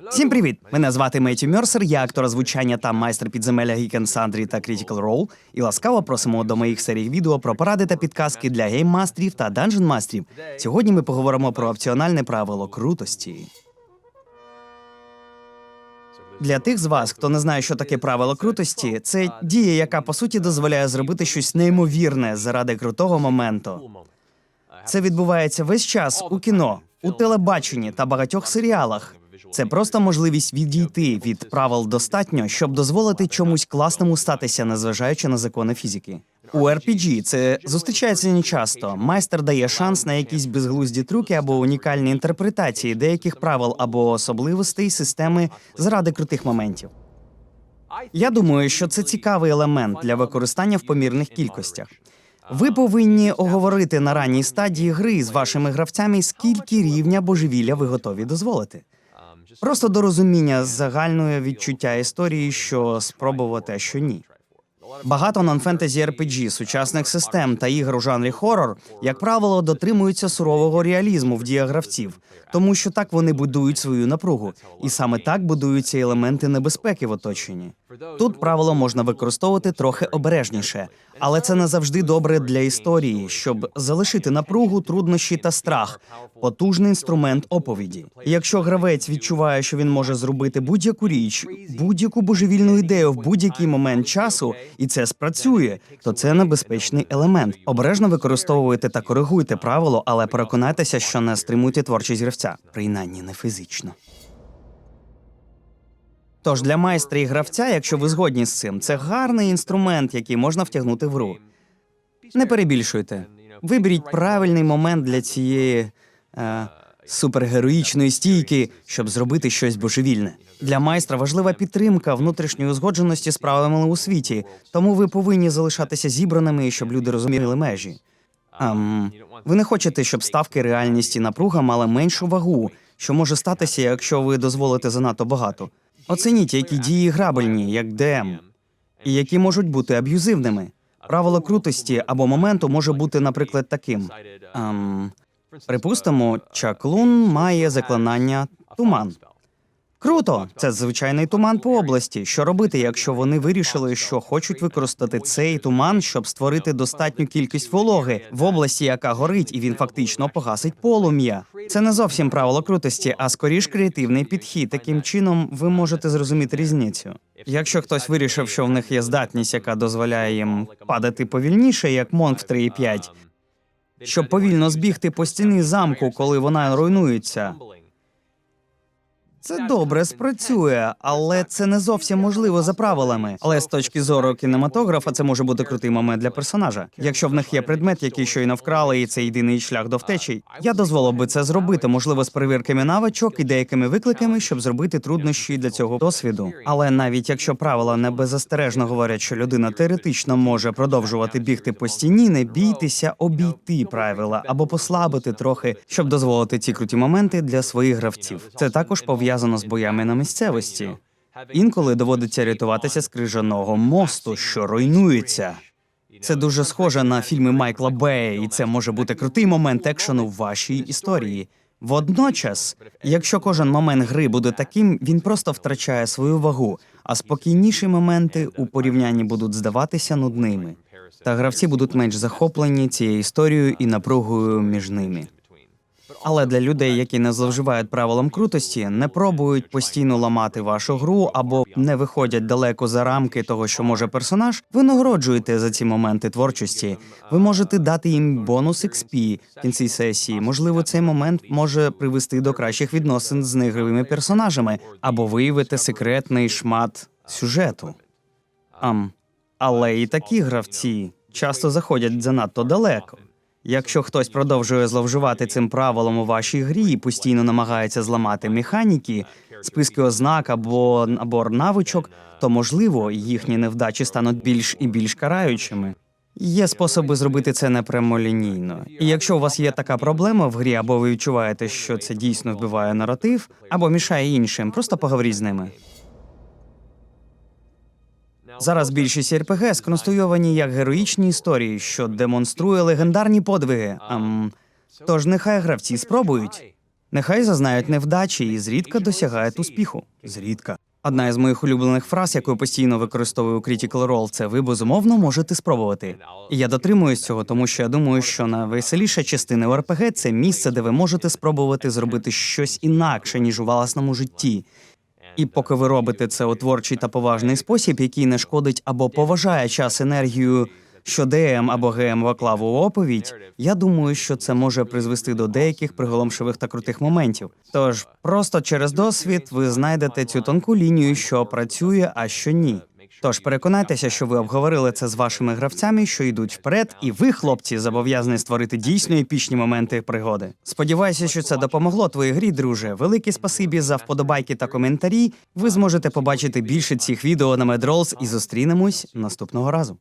Всім привіт! Мене звати Меттю Мерсер, я актор звучання та майстер підземелля Geek Сандрі та Critical Role. І ласкаво просимо до моїх серій відео про поради та підказки для гейммастерів та данжен-мастерів. Сьогодні ми поговоримо про опціональне правило крутості. Для тих з вас, хто не знає, що таке правило крутості, це дія, яка по суті дозволяє зробити щось неймовірне заради крутого моменту. Це відбувається весь час у кіно, у телебаченні та багатьох серіалах. Це просто можливість відійти від правил достатньо, щоб дозволити чомусь класному статися, незважаючи на закони фізики. У RPG це зустрічається нечасто. Майстер дає шанс на якісь безглузді трюки або унікальні інтерпретації деяких правил або особливостей системи заради крутих моментів. Я думаю, що це цікавий елемент для використання в помірних кількостях. Ви повинні оговорити на ранній стадії гри з вашими гравцями, скільки рівня божевілля ви готові дозволити. Просто до розуміння загальної відчуття історії, що спробувати, а що ні. Багато нон-фентезі RPG, сучасних систем та ігор у жанрі хорор, як правило, дотримуються сурового реалізму в діях гравців, тому що так вони будують свою напругу, і саме так будуються елементи небезпеки в оточенні. Тут правило можна використовувати трохи обережніше, але це не завжди добре для історії, щоб залишити напругу, труднощі та страх потужний інструмент оповіді. Якщо гравець відчуває, що він може зробити будь-яку річ, будь-яку божевільну ідею в будь-який момент часу, і це спрацює, то це небезпечний елемент. Обережно використовуйте та коригуйте правило, але переконайтеся, що не стримуйте творчість гравця, принаймні не фізично. Тож для майстра і гравця, якщо ви згодні з цим, це гарний інструмент, який можна втягнути в гру. Не перебільшуйте. Виберіть правильний момент для цієї е, супергероїчної стійки, щоб зробити щось божевільне. Для майстра важлива підтримка внутрішньої узгодженості з правилами у світі, тому ви повинні залишатися зібраними, щоб люди розуміли межі. Ам, ви не хочете, щоб ставки реальність і напруга мали меншу вагу, що може статися, якщо ви дозволите занадто багато. Оцініть, які дії грабельні, як ДМ, і які можуть бути аб'юзивними. Правило крутості або моменту може бути, наприклад, таким. Ам, припустимо, чаклун має заклинання туман. Круто, це звичайний туман по області. Що робити, якщо вони вирішили, що хочуть використати цей туман, щоб створити достатню кількість вологи в області, яка горить, і він фактично погасить полум'я. Це не зовсім правило крутості, а скоріш креативний підхід. Таким чином ви можете зрозуміти різницю. Якщо хтось вирішив, що в них є здатність, яка дозволяє їм падати повільніше, як Монк в 3.5, щоб повільно збігти по стіні замку, коли вона руйнується. Це добре спрацює, але це не зовсім можливо за правилами. Але з точки зору кінематографа, це може бути крутий момент для персонажа. Якщо в них є предмет, який щойно вкрали, і це єдиний шлях до втечі, я дозволив би це зробити, можливо, з перевірками навичок і деякими викликами, щоб зробити труднощі для цього досвіду. Але навіть якщо правила не беззастережно говорять, що людина теоретично може продовжувати бігти по стіні, не бійтеся обійти правила або послабити трохи, щоб дозволити ці круті моменти для своїх гравців. Це також пов'язано з боями на місцевості. Інколи доводиться рятуватися з крижаного мосту, що руйнується. Це дуже схоже на фільми Майкла Бея, і це може бути крутий момент екшену в вашій історії. Водночас, якщо кожен момент гри буде таким, він просто втрачає свою вагу, а спокійніші моменти у порівнянні будуть здаватися нудними. Та гравці будуть менш захоплені цією історією і напругою між ними. Але для людей, які не зловживають правилам крутості, не пробують постійно ламати вашу гру або не виходять далеко за рамки того, що може персонаж, ви нагороджуєте за ці моменти творчості. Ви можете дати їм бонус XP в кінці сесії. Можливо, цей момент може привести до кращих відносин з неігровими персонажами або виявити секретний шмат сюжету. Ам, але і такі гравці часто заходять занадто далеко. Якщо хтось продовжує зловживати цим правилом у вашій грі і постійно намагається зламати механіки, списки ознак або набор навичок, то можливо їхні невдачі стануть більш і більш караючими. Є способи зробити це непрямолінійно. І якщо у вас є така проблема в грі, або ви відчуваєте, що це дійсно вбиває наратив, або мішає іншим, просто поговоріть з ними. Зараз більшість РПГ сконструйовані як героїчні історії, що демонструє легендарні подвиги. Ам, тож нехай гравці спробують. Нехай зазнають невдачі і зрідка досягають успіху. Зрідка. Одна із моїх улюблених фраз, яку постійно використовую у Critical Role, це ви безумовно можете спробувати. І я дотримуюсь цього, тому що я думаю, що найвеселіша частина у РПГ це місце, де ви можете спробувати зробити щось інакше ніж у власному житті. І поки ви робите це у творчий та поважний спосіб, який не шкодить або поважає час енергію, що ДМ або ГМ ваклаву оповідь, я думаю, що це може призвести до деяких приголомшивих та крутих моментів. Тож просто через досвід ви знайдете цю тонку лінію, що працює, а що ні. Тож переконайтеся, що ви обговорили це з вашими гравцями, що йдуть вперед, і ви, хлопці, зобов'язані створити дійсно епічні моменти пригоди. Сподіваюся, що це допомогло твоїй грі, друже. Велике спасибі за вподобайки та коментарі. Ви зможете побачити більше цих відео на Медролс і зустрінемось наступного разу.